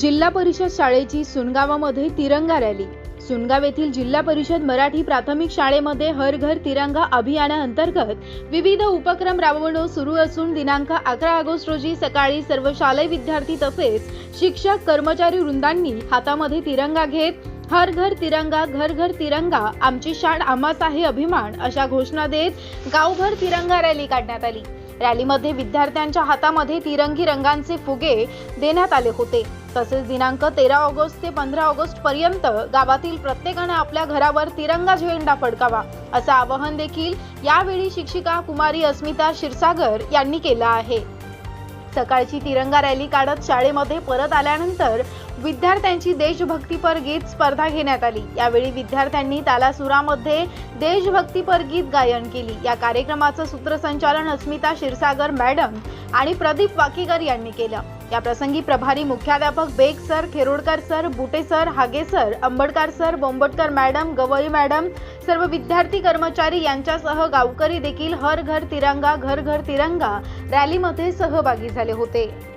जिल्हा परिषद शाळेची सुनगावामध्ये तिरंगा रॅली. सुनगाव येथील जिल्हा परिषद मराठी प्राथमिक शाळेमध्ये हर घर तिरंगा अभियानाअंतर्गत विविध उपक्रम राबवणं सुरू असून दिनांक अकरा ऑगस्ट रोजी सकाळी सर्व शालेय विद्यार्थी तसेच शिक्षक कर्मचारी वृंदांनी हातामध्ये तिरंगा घेत हर घर तिरंगा घर घर तिरंगा आमची शाळ आम्हाच आहे अभिमान अशा घोषणा देत गावभर तिरंगा रॅली काढण्यात आली. रॅलीमध्ये विद्यार्थ्यांच्या हातामध्ये तिरंगी रंगांचे फुगे देण्यात आले होते. तसेच दिनांक तेरा ऑगस्ट ते पंधरा ऑगस्ट पर्यंत गावातील प्रत्येकाने आपल्या घरावर तिरंगा झेंडा फडकावा असं आवाहन देखील यावेळी शिक्षिका कुमारी अस्मिता क्षीरसागर यांनी केलं आहे. सकाळची तिरंगा रॅली काढत शाळेमध्ये परत आल्यानंतर विद्यार्थ्यांची देशभक्तीपर गीत स्पर्धा घेण्यात आली. यावेळी विद्यार्थ्यांनी तालासुरामध्ये देशभक्तीपर गीत गायन केली. या कार्यक्रमाचं सूत्रसंचालन अस्मिता क्षीरसागर मॅडम आणि प्रदीप वाकीकर यांनी केलं. या प्रसंगी प्रभारी मुख्याध्यापक Beg sir Kherodkar sir Bute sir Hage sir Ambadkar sir Bombatkar madam Gawai madam सर्व विद्यार्थी कर्मचारी यांच्यासह गावकरी देखील हर घर तिरंगा घर घर तिरंगा रॅलीमध्ये सहभागी झाले होते.